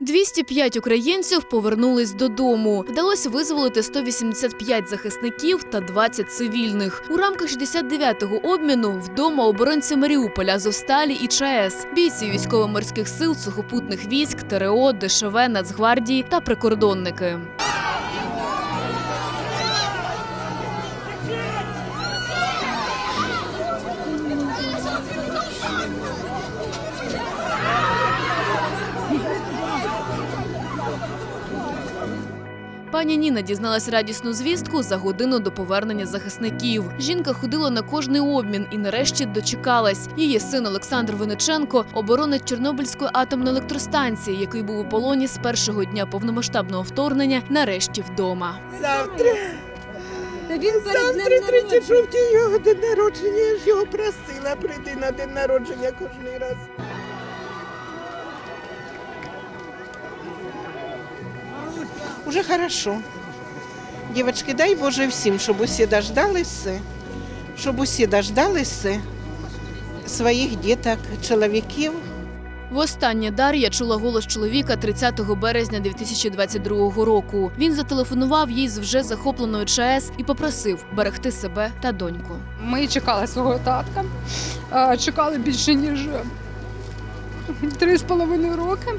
205 українців повернулись додому. Вдалося визволити 185 захисників та 20 цивільних. У рамках 69-го обміну вдома оборонці Маріуполя, Зосталі і ЧАЕС, бійці військово-морських сил, сухопутних військ, ТРО, ДШВ, Нацгвардії та прикордонники. Пані Ніна дізналась радісну звістку за годину до повернення захисників. Жінка ходила на кожний обмін і нарешті дочекалась. Її син Олександр Виниченко оборонить Чорнобильської атомної електростанції, який був у полоні з першого дня повномасштабного вторгнення, нарешті вдома. Завтра, Та він завтра днем 30 жовтня його день народження. Я ж його просила прийти на день народження кожен раз. Уже хорошо. Дівчатки, дай Боже всім, щоб усі дождалися, щоб усі дождалися своїх діток, чоловіків. Востаннє Дар'я чула голос чоловіка 30 березня 2022 року. Він зателефонував їй з вже захопленої ЧАЕС і попросив берегти себе та доньку. Ми чекали свого татка. Чекали більше ніж е, три з половиною роки.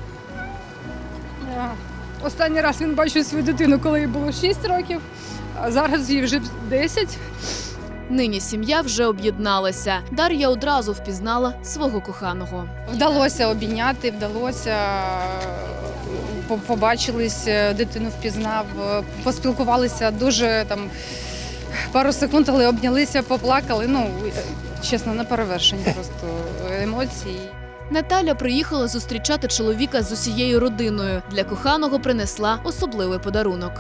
Останній раз він бачив свою дитину, коли їй було 6 років, а зараз їй вже 10. Нині сім'я вже об'єдналася. Дар'я одразу впізнала свого коханого. Вдалося обійняти, вдалося побачились, е, дитину впізнав, е, поспілкувалися дуже там пару секунд, але обнялися, поплакали. Ну, е, чесно, на перевершення просто емоцій. Наталя приїхала зустрічати чоловіка з усією родиною. Для коханого принесла особливий подарунок.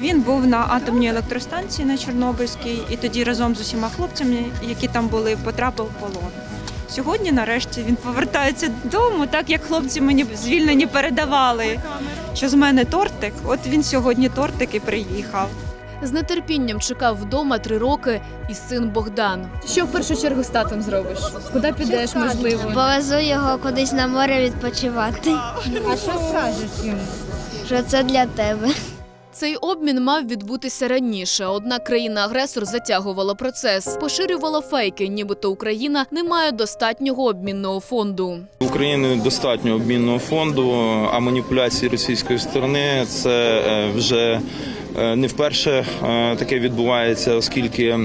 Він був на атомній електростанції на Чорнобильській і тоді разом з усіма хлопцями, які там були, потрапив в полон. Сьогодні, нарешті, він повертається додому, так як хлопці мені звільнені передавали, що з мене тортик. От він сьогодні тортик і приїхав. З нетерпінням чекав вдома три роки і син Богдан. Що в першу чергу з татом зробиш? Куди підеш, можливо? Повезу його кудись на море відпочивати. А що скажеш йому? Що це для тебе? Цей обмін мав відбутися раніше, однак країна-агресор затягувала процес, поширювала фейки, нібито Україна не має достатнього обмінного фонду. України достатньо обмінного фонду, а маніпуляції російської сторони це е, вже не вперше е, таке відбувається, оскільки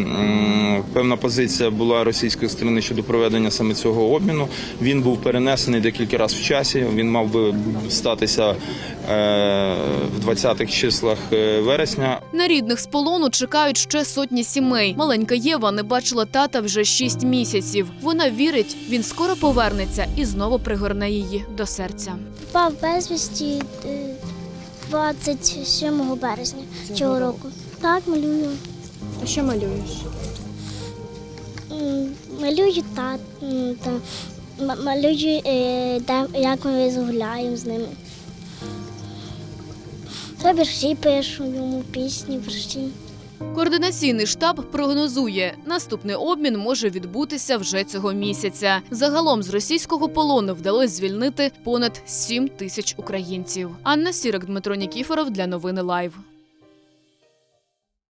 певна позиція була російської сторони щодо проведення саме цього обміну. Він був перенесений декілька разів в часі. Він мав би статися е, в 20-х числах е, вересня. На рідних з полону чекають ще сотні сімей. Маленька Єва не бачила тата вже шість місяців. Вона вірить, він скоро повернеться і знову пригорне її до серця. Впав безвісті е, 27 березня цього року. Так, малюю. А що малюєш? Малюю тат, м, та, малюю, е, де- як ми згуляємо з ними. Та вірші пишу йому, пісні, вірші. Координаційний штаб прогнозує, наступний обмін може відбутися вже цього місяця. Загалом з російського полону вдалося звільнити понад 7 тисяч українців. Анна Сірик, Дмитро Нікіфоров для новини Лайв.